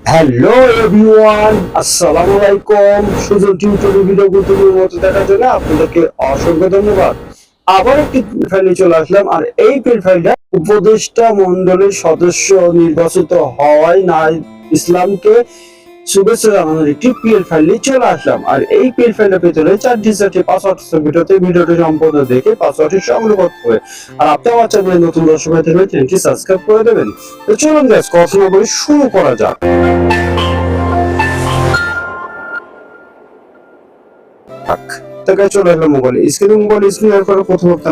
Hello everyone আসসালামু আলাইকুম Sujan tutorial video গুরুত্বপূর্ণ মতো দেখার জন্য আপনাদেরকে অসংখ্য ধন্যবাদ। আবার একটি ফাইলে চলে আসলাম, আর এই ফাইলটা উপদেষ্টা মন্ডলের সদস্য নির্বাচিত হওয়ায় না ইসলামকে শুভেচ্ছা জানানোর একটি পিএল ফাইলে চলে আসলাম। আর এই পিএল ফাইলের ভিতরে পাসওয়ার্ড ভিডিওতে ভিডিওটি সম্পূর্ণ দেখে পাসওয়ার্ডটি সংগ্রহ করতে হবে। আর আপনি আমার চ্যানেলে নতুন দর্শক হয়ে চ্যানেলটি সাবস্ক্রাইব করে দেবেন। তো চলুন গ্যাস কথা শুরু করা যাক।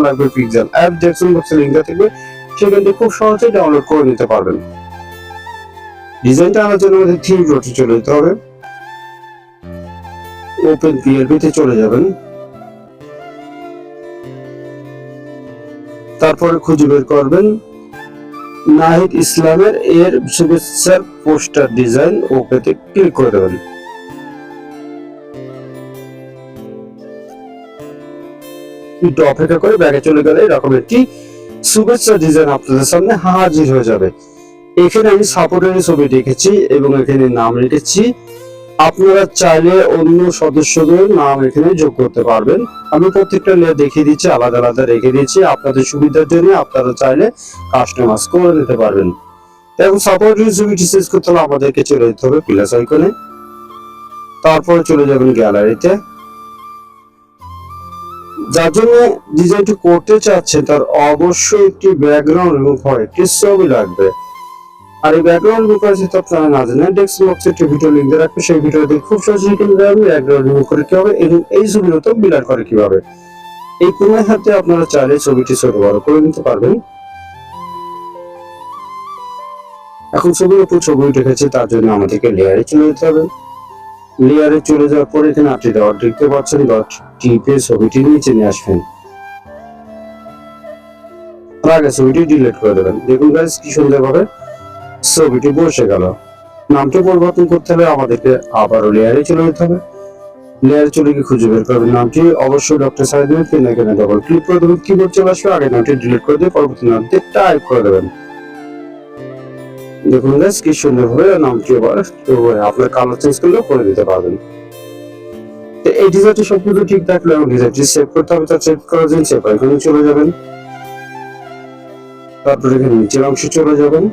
লাগবে সেখান থেকে খুব সহজে ডাউনলোড করে নিতে পারবেন। ডিজাইনটা আনার জন্য আমাদের থ্রি ডটে চলে যেতে হবে। ওপেন পিএলপি তে চলে যাবেন। তারপরে খুঁজে বের করবেন। নাহিদ ইসলামের এর শুভেচ্ছার পোস্টার ডিজাইন ওকেতে ক্লিক করে দেবেন। একটু অপেক্ষা করে ব্যাগে চলে গেলে এরকম একটি শুভেচ্ছা ডিজাইন আপনাদের সামনে হাজির হয়ে যাবে। এখানে আমি সাপোর্টের ছবি রেখেছি এবং এখানে নাম রেখেছি আপনারা চাইলে অন্য সদস্যদের নাম এখানে যোগ করতে পারবেন। আমি প্রত্যেকটা লেয়ার দেখিয়ে দিচ্ছি, আলাদা আলাদা রেখে দিচ্ছি আপনাদের সুবিধার জন্য আপনারা চাইলে কাস্টমাইজ করে নিতে পারবেন। এখন সাপোর্টের ছবিটি শেষ করতে হলে আমাদেরকে চলে যেতে হবে প্লাস আইকনে তারপরে চলে যাবেন গ্যালারিতে যার জন্য ডিজাইনটি করতে চাচ্ছে তার অবশ্যই একটি ব্যাকগ্রাউন্ড এবং একটি ছবি লাগবে। আর এই ব্যাকগ্রাউন্ড রিমুভ করার যেহেতু আপনারা না জানেন ডেস্ক বক্সে একটি ভিডিও লিঙ্ক দিয়ে রাখবে সেই ভিডিওতে খুব সহজে কীভাবে আমি ব্যাকগ্রাউন্ড রিমুভ করে হবে এবং এই ছবির মতো বিলার করে কীভাবে? এই কোণের হাতে আপনারা চাইলে ছবিটি ছোট বড় করে নিতে পারবেন। এখন ছবির উপর ছবি উঠে গেছে তার জন্য আমাদেরকে লেয়ারে চলে যেতে হবে। লেয়ারে চলে যাওয়ার পরে এখানে আপনি ডট দেখতে পাচ্ছেন ডট টিপে ছবিটি নিচে নিয়ে আসবেন। আগে ছবিটি ডিলিট করে দেবেন। দেখুন গাইস কি সুন্দরভাবে ছবিটি বসে গেল। নামটি পরিবর্তন করতে হলে আমাদেরকে আবারও লেয়ারে চলে যেতে হবে। লেয়ারে চলে গিয়ে খুঁজে বের করবেন নামটি। অবশ্যই ডক্টর সাহেবের পেন এখানে ডবল ক্লিক করে দেবেন। কিবোর্ড চলে আসবে, আগে নামটি ডিলিট করে দিয়ে পরবর্তী নামটি টাইপ করে দেবেন। দেখুন গাইস কি সুন্দর সুন্দরভাবে নামটি এবার আপনার কালার চেঞ্জ করলেও করে দিতে পারবেন। এই ডিজাইনটি সবকিছু ঠিক থাকলে এবং ডিজাইনটি সেভ করতে হবে, তা সেভ করার জন্য সেভ এখানে চলে যাবেন। তারপরে এখানে নিচের অংশে চলে যাবেন।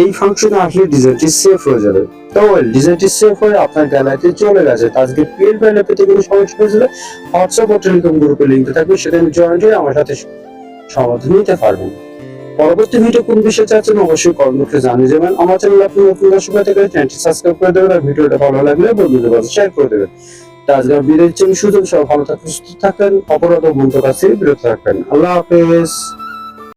এই ফাংশনে আসলে ডিজাইনটি সেভ হয়ে যাবে। তো ডিজাইনটি সেভ হয়ে আপনার গ্যালারিতে চলে গেছে। আজকে পিএল ফাইলে পেতে কোনো সমস্যা হয়েছিল। হোয়াটসঅ্যাপ ও টেলিকম গ্রুপে লিঙ্ক থাকবে, সেখানে জয়েন হয়ে আমার সাথে সমাধান নিতে পারবেন। পরবর্তী ভিডিও কোন বিষয়ে চাচ্ছেন অবশ্যই কমেন্টে জানিয়ে যাবেন আমার চ্যানেল আপনি নতুন দর্শক হয়ে থাকলে চ্যানেলটি সাবস্ক্রাইব করে দেবেন আর ভিডিওটা ভালো লাগলে বন্ধুদের কাছে শেয়ার করে দেবেন। আজকে বিদায় সুযোগ সব ভালো থাকুন সুস্থ থাকেন অপরাধ বন্ধুর কাছে বিরত থাকবেন। আল্লাহ হাফেজ।